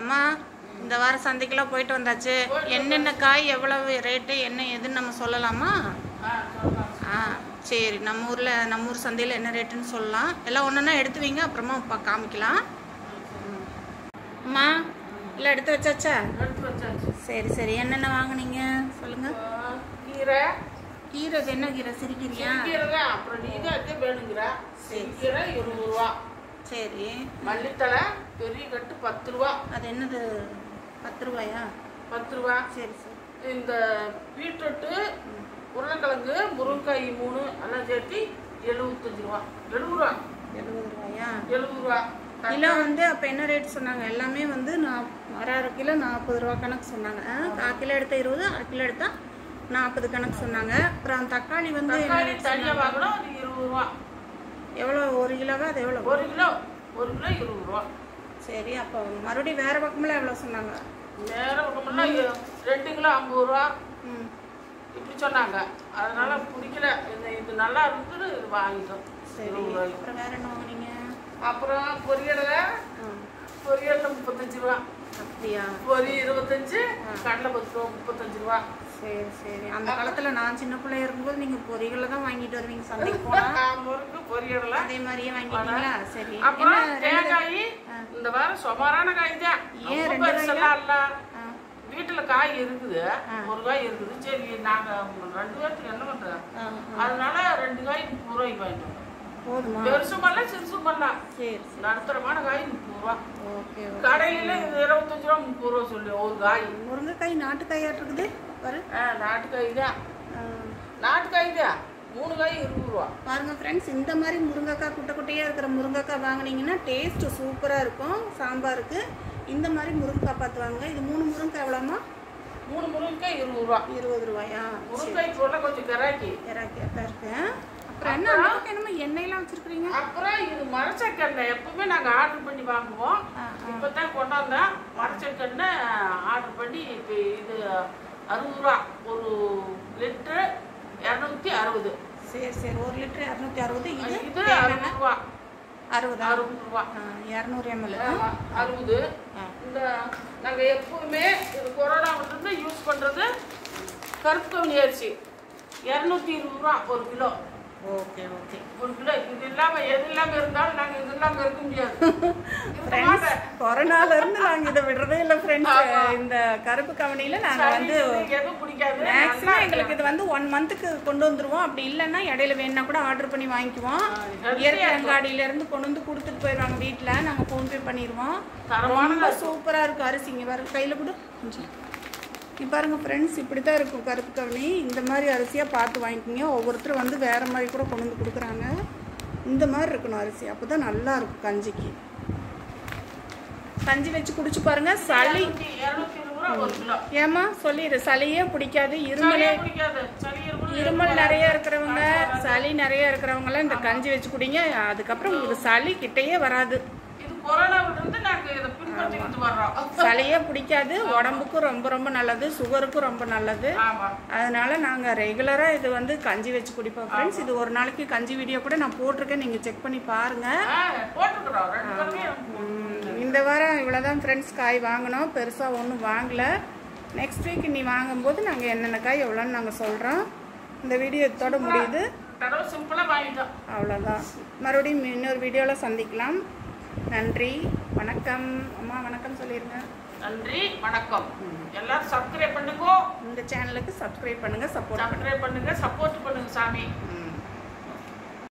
அம்மா இந்த வாரம் சந்தைக்கெல்லாம் போயிட்டு வந்தாச்சு. என்னென்ன காய் எவ்வளவு ரேட்டு என்ன எதுன்னு நம்ம சொல்லலாமா? ஆ சரி. நம்ம ஊரில் நம்ம ஊர் சந்தையில் என்ன ரேட்டுன்னு சொல்லலாம். எல்லாம் ஒன்றா எடுத்து வைங்க அப்புறமா பா- காமிக்கலாம். அம்மா எல்லாம் எடுத்து வச்சாச்சா? சரி சரி. என்னென்ன வாங்குனீங்க? சொல்லுங்கள் ஆ, கீரை. கீரை இது என்ன கீரை? சிறுகீரையா? கீரை அப்புறம் அதே வேணுங்கிற. கீரை இருபது ரூபா. சரி. மல்லித்தலை பெரிய கட்டு பத்து ரூபா. அது என்னது? பத்து ரூபாயா? பத்து ரூபா. சரி சரி. இந்த பீட்ரூட்டு உருளைக்கிழங்கு முருங்கைக்காய் மூணு எல்லாம் சேர்த்து எழுபத்தஞ்சு ரூபா. எழுபது ரூபா. எழுபது ரூபாயா? எழுபது ரூபா. கிலோ வந்து அப்போ என்ன ரேட் சொன்னாங்க? எல்லாமே வந்து நான் அரை அரை கிலோ நாற்பது ரூபா கணக்கு சொன்னாங்க. கால் கிலோ எடுத்தா இருபது அரை கிலோ எடுத்தா நாற்பது கணக்கு சொன்னாங்க. அப்புறம் தக்காளி வந்து தனியாக? வாங்கணும் அது இருபது ரூபா. எவ்வளோ ஒரு கிலோவா? அது எவ்வளோ ஒரு கிலோ ஒரு கிலோ இருபது ரூபா. சரி அப்போ மறுபடியும் வேறு பக்கமெல்லாம் எவ்வளோ சொன்னாங்க? நேரம் பக்கமெல்லாம் ரெண்டு கிலோ ஐம்பது ரூபா. ம். இப்படி சொன்னாங்க. அதனால பிடிக்கல. இந்த இது நல்லா இருந்தது இது வாங்கிட்டோம். சரி. அப்புறம் வேறு என்ன வாங்குனீங்க? அப்புறம் பொரியலில் ஆ பொரியலில் முப்பத்தஞ்சு ரூபா. அப்படியா? பொரி இருபத்தஞ்சு கடலை பத்து ரூபா முப்பத்தஞ்சு ரூபா. சரி சரி. அந்த காலத்தில் நான் சின்ன பிள்ளையா இருக்கும்போது நீங்கள் பொரிகளை தான் வாங்கிட்டு வருவீங்க சந்தைக்கு போனால் முறுக்கு பொரியலில் அதே மாதிரியே வாங்கிட்டீங்களா? சரி. அப்புறம் தேங்காய் இந்த வாரம் சுமாரான காய் தான். ஏன் ரெண்டு பெருசெல்லாம் இல்ல. வீட்டுல காய் இருக்குது. ஒரு காய் இருக்குது. சரி நாங்க ரெண்டு பேர்த்துக்கு என்ன பண்றோம் அதனால ரெண்டு காய் முப்பது ரூபாய்க்கு வாங்கிட்டு வந்தோம். போதுமா? பெருசும் பண்ணல சிறுசும் பண்ணலாம் சரி. நடுத்தரமான காய் முப்பது ரூபா ஓகே. கடையில இருபத்தஞ்சு ரூபா முப்பது ரூபா சொல்லி ஒரு காய். முருங்கைக்காய் இருக்குது? பாரு. ஆ, நாட்டுக்காய் தான் நாட்டுக்காய் தான் மூணு காய் இருபது ரூபா பாருங்க ஃப்ரெண்ட்ஸ் இந்த மாதிரி முருங்கைக்காய் குட்டை குட்டையாக இருக்கிற முருங்கைக்காய் வாங்குனீங்கன்னா டேஸ்ட்டு சூப்பராக இருக்கும் சாம்பாருக்கு. இந்த மாதிரி முருங்கைக்காய் பார்த்து வாங்க இது மூணு முருங்கைக்காய் எவ்வளோமா மூணு முருங்கைக்காய் இருபது ரூபா இருபது ரூபாயா முருங்கைக்காய் கொஞ்சம் கராக்கி. இறக்கியா இருக்கு அப்புறம் என்ன அந்த பக்கம் என்னமோ எண்ணெயெல்லாம் வச்சிருக்கிறீங்க? அப்புறம் இது மரச்சக்கெண்ணை எப்பவுமே நாங்க ஆர்டர் பண்ணி வாங்குவோம். ஆ, இப்பதான் கொண்டாந்தேன் மரச்சக்கெண்ணை ஆர்டர் பண்ணி இப்போ இது அறுபது ரூபா ஒரு லிட்டரு இரநூத்தி அறுபது. சரி சரி. ஒரு லிட்டர் இரநூத்தி அறுபது. இது இது அறுபது ரூபா அறுபதா? அறுபது ரூபா இரநூறு எம்எல் அறுபது. இந்த நாங்க எப்பவுமே இது கொரோனா இருந்து யூஸ் பண்றது கருப்பு கவுனி அரிசி. இரநூத்தி இருபது ரூபா ஒரு கிலோ. Okay okay. ஒரு கிலோ இது இல்லாம எது இல்லாம இருந்தாலும் நாங்க இது இல்லாம இருக்க முடியாது. கொரோனால இருந்து நாங்க இதை விடுறதே இல்லை ஃப்ரெண்ட்ஸ் இந்த கருப்பு கவனியில நாங்க வந்து எதுவும் பிடிக்காது. மேக்ஸிமம் எங்களுக்கு இது வந்து ஒன் மந்த்துக்கு கொண்டு வந்துருவோம். அப்படி இல்லைன்னா இடையில வேணா கூட ஆர்டர் பண்ணி வாங்கிக்குவோம். இயற்கை அங்காடியில இருந்து கொண்டு வந்து கொடுத்துட்டு போயிடுவாங்க வீட்டில் நாங்கள் ஃபோன்பே பண்ணிடுவோம். ரொம்ப சூப்பராக இருக்கும். அரிசி இங்கே பாருங்க கையில் கூட. கொஞ்சம் இப்போ பாருங்க ஃப்ரெண்ட்ஸ் இப்படி தான் இருக்கும் கருப்பு கவனி. இந்த மாதிரி அரிசியாக பார்த்து வாங்கிக்கிங்க. ஒவ்வொருத்தரும் வந்து வேறு மாதிரி கூட கொண்டு வந்து கொடுக்குறாங்க. இந்த மாதிரி இருக்கணும் அரிசி. அப்போ தான் நல்லா இருக்கும் கஞ்சிக்கு. கஞ்சி வச்சு குடிச்சு பாருங்க. சளி. ஏமா சொல்லிடு. சளியே பிடிக்காது. இருமலே இருமல் நிறைய இருக்கிறவங்க சளி நிறைய இருக்கிறவங்கலாம் இந்த கஞ்சி வச்சு குடிங்க. அதுக்கப்புறம் உங்களுக்கு சளி கிட்டேயே வராது. இதை பின்பற்றிக்கிட்டு வர்றோம். சளியே பிடிக்காது உடம்புக்கும் ரொம்ப ரொம்ப நல்லது சுகருக்கும் ரொம்ப நல்லது. அதனால நாங்கள் ரெகுலராக இது வந்து கஞ்சி வச்சு குடிப்போம் ஃப்ரெண்ட்ஸ் இது ஒரு நாளைக்கு கஞ்சி வீடியோ கூட நான் போட்டிருக்கேன் நீங்கள் செக் பண்ணி பாருங்கள் இந்த வாரம் இவ்வளோதான் ஃப்ரெண்ட்ஸ் காய் வாங்கினோம் பெருசாக ஒன்றும் வாங்கல. நெக்ஸ்ட் வீக் நீ வாங்கும்போது நாங்கள் என்னென்ன காய் எவ்வளோன்னு நாங்கள் சொல்கிறோம் இந்த வீடியோ இதோட முடியுது. அவ்வளோதான் மறுபடியும் இன்னொரு வீடியோவில் சந்திக்கலாம். நன்றி வணக்கம். அம்மா வணக்கம் சொல்லிடுங்க நன்றி வணக்கம். எல்லாரும் சப்ஸ்கிரைப் பண்ணுங்க. இந்த சேனலுக்கு சப்ஸ்கிரைப் பண்ணுங்கள் சப்போர்ட் சப்ஸ்கிரைப் பண்ணுங்க. சப்போர்ட் பண்ணுங்க சாமி. பண்ணுங்க